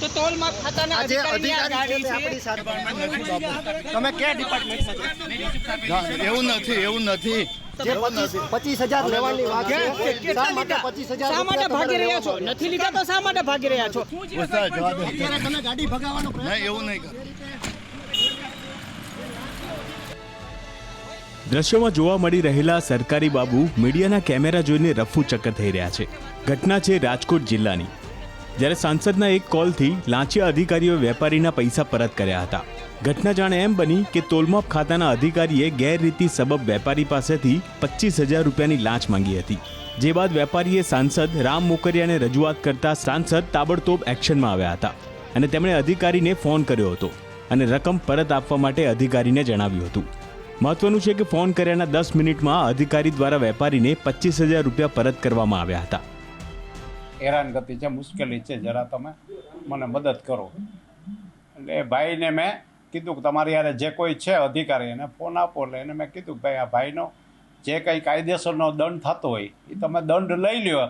તો ટોલમાં ખાતાના અધિકારી છે આપણી સાથે. તમે કયા ડિપાર્ટમેન્ટ સાથે? એવું નથી એવું નથી. પચીસ પચીસ હજાર લેવાની વાત છે. શા માટે પચીસ હજાર શા માટે ભાગી રહ્યા છો? નથી લીધા તો શા માટે ભાગી રહ્યા છો? પૂછતા જવા દે. અત્યારે તમે ગાડી ભગાવવાનો પ્રયત્ન એવું નહીં કરે. દ્રશ્યોમાં જોવા મળી રહેલા સરકારી બાબુ મીડિયાના કેમેરા જોઈને રફુ ચક્કર થઈ રહ્યા છે. ઘટના છે રાજકોટ જિલ્લાની. જ્યારે સાંસદના એક કોલથી લાંચિયા અધિકારીઓએ વેપારીના પૈસા પરત કર્યા હતા. ઘટના જાણે એમ બની કે તોલમાપ ખાતાના અધિકારીએ ગેરરીતિ સબબ વેપારી પાસેથી પચીસ હજાર રૂપિયાની લાંચ માંગી હતી. જે બાદ વેપારીએ સાંસદ રામ મોકરિયાને રજૂઆત કરતા સાંસદ તાબડતોબ એક્શનમાં આવ્યા હતા અને તેમણે અધિકારીને ફોન કર્યો હતો અને રકમ પરત આપવા માટે અધિકારીને જણાવ્યું હતું. મહત્વનું છે કે ફોન કર્યાના દસ મિનિટમાં અધિકારી દ્વારા વેપારીને પચીસ હજાર રૂપિયા પરત કરવામાં આવ્યા હતા. હેરાનગતિ છે, મુશ્કેલી છે, જરા તમે મને મદદ કરો. એટલે એ ભાઈને મેં કીધું કે તમારી યારે જે કોઈ છે અધિકારી, એને ફોન આપો, એટલે એને મેં કીધું કે ભાઈ, આ ભાઈનો જે કંઈ કાયદેસરનો દંડ થતો હોય એ તમે દંડ લઈ લ્યો,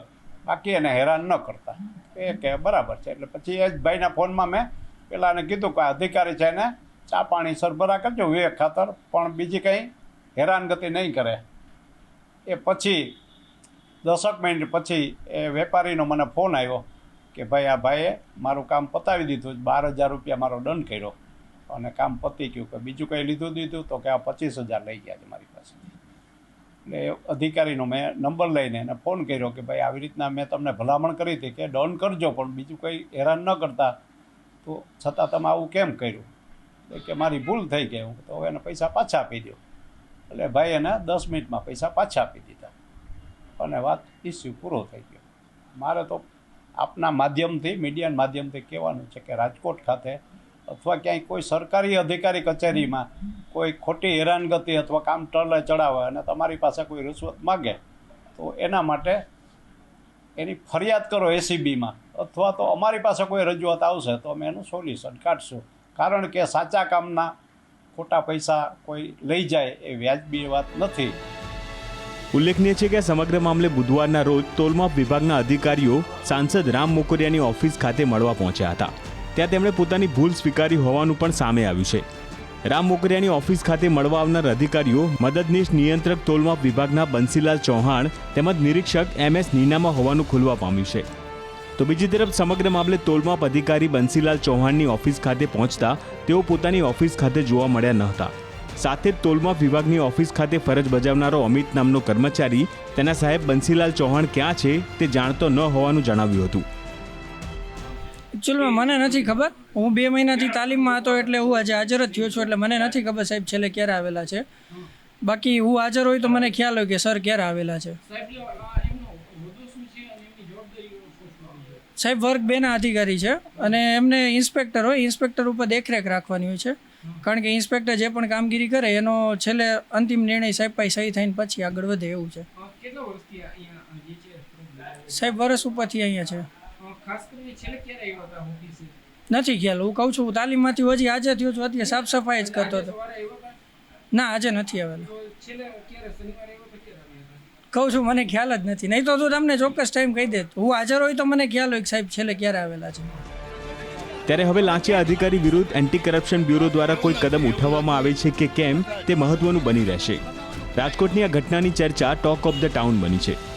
બાકી એને હેરાન ન કરતા. એ કે બરાબર છે, એટલે પછી એ જ ભાઈના ફોનમાં મેં પેલાને કીધું કે આ અધિકારી છે એને ચા પાણી સરભરા કરજો, વિવેક ખાતર, પણ બીજી કંઈ હેરાનગતિ નહીં કરે. એ પછી દસક મિનિટ પછી એ વેપારીનો મને ફોન આવ્યો કે ભાઈ, આ ભાઈએ મારું કામ પતાવી દીધું, બાર હજાર રૂપિયા મારો દંડ કર્યો. અને કામ પતી ગયું કે બીજું કંઈ લીધું દીધું તો કે આ પચીસ હજાર લઈ ગયા છે મારી પાસે. એટલે અધિકારીનો મેં નંબર લઈને એને ફોન કર્યો કે ભાઈ, આવી રીતના મેં તમને ભલામણ કરી હતી કે ડન કરજો, પણ બીજું કંઈ હેરાન ન કરતા. તો છતાં તમે આવું કેમ કર્યું? કે મારી ભૂલ થઈ ગઈ. હું તો હવે એને પૈસા પાછા આપી દો એટલે ભાઈ એને દસ મિનિટમાં પૈસા પાછા આપી દીધા. અને વાત ઇસ્યુ પૂરો થઈ ગયો. મારે તો આપના માધ્યમથી મીડિયાના માધ્યમથી કહેવાનું છે કે રાજકોટ ખાતે અથવા ક્યાંય કોઈ સરકારી અધિકારી કચેરીમાં કોઈ ખોટી હેરાનગતિ અથવા કામ ટલે ચડાવે અને તમારી પાસે કોઈ રિશ્વત માગે, તો એના માટે એની ફરિયાદ કરો એસીબીમાં અથવા તો અમારી પાસે કોઈ રજૂઆત આવશે, તો અમે એનું સોલ્યુશન કાઢશું. કારણ કે સાચા કામના ખોટા પૈસા કોઈ લઈ જાય એ વ્યાજબી વાત નથી. ઉલ્લેખનીય છે કે સમગ્ર મામલે બુધવારના રોજ તોલમાપ વિભાગના અધિકારીઓ સાંસદ રામ મોકરિયાની ઓફિસ ખાતે મળવા પહોંચ્યા હતા. ત્યાં તેમણે પોતાની ભૂલ સ્વીકારી હોવાનું પણ સામે આવ્યું છે. રામ મોકરિયાની ઓફિસ ખાતે મળવા આવનાર અધિકારીઓ મદદનીશ નિયંત્રક તોલમાપ વિભાગના બંસીલાલ ચૌહાણ તેમજ નિરીક્ષક એમ એસ નીનામાં હોવાનું ખુલવા પામ્યું છે. તો બીજી તરફ સમગ્ર મામલે તોલમાપ અધિકારી બંસીલાલ ચૌહાણની ઓફિસ ખાતે પહોંચતા તેઓ પોતાની ઓફિસ ખાતે જોવા મળ્યા ન હતા. સાથે જ તોલમાપ વિભાગની ઓફિસ ખાતે ફરજ બજાવનારો અમિત નામનો કર્મચારી તેના સાહેબ બંસીલાલ ચૌહાણ ક્યાં છે તે જાણતો ન હોવાનું જણાવ્યું હતું. એકચ્યુઅલમાં મને નથી ખબર. હું બે મહિનાથી તાલીમમાં હતો એટલે હું આજે હાજર જ થયો છું, એટલે મને નથી ખબર સાહેબ છેલ્લે ક્યારે આવેલા છે. બાકી હું હાજર હોય તો મને ખ્યાલ હોય કે સર ક્યારે આવેલા છે. સાહેબ, વર્ગ બેના અધિકારી છે અને એમને ઇન્સ્પેક્ટર હોય, ઇન્સ્પેક્ટર ઉપર દેખરેખ રાખવાની હોય છે. કારણ કે ઇન્સ્પેક્ટર જે પણ કામગીરી કરે એનો છેલ્લે અંતિમ નિર્ણય સાહેબ પાસે સહી થઈને પછી આગળ વધે એવું છે. સાહેબ વર્ષ ઉપરથી અહીંયા છે. નથી ખ્યાલ હું કહું છું હું તાલીમમાંથી હજી આજે થયો છું અત્યારે સાફ સફાઈ જ કરતો હતો. ના આજે નથી આવેલો. કહું છું મને ખ્યાલ જ નથી. નહીં તો તું તમને ચોક્કસ ટાઈમ કહી દે. હું હાજર હોય તો મને ખ્યાલ હોય કે સાહેબ છેલ્લે ક્યારે આવેલા છે. ત્યારે હવે લાંચિયા અધિકારી વિરુદ્ધ એન્ટી કરપ્શન બ્યુરો દ્વારા કોઈ કદમ ઉઠાવવામાં આવે છે કે કેમ તે મહત્વનું બની રહેશે. રાજકોટની આ ઘટનાની ચર્ચા ટોક ઓફ ધ ટાઉન બની છે.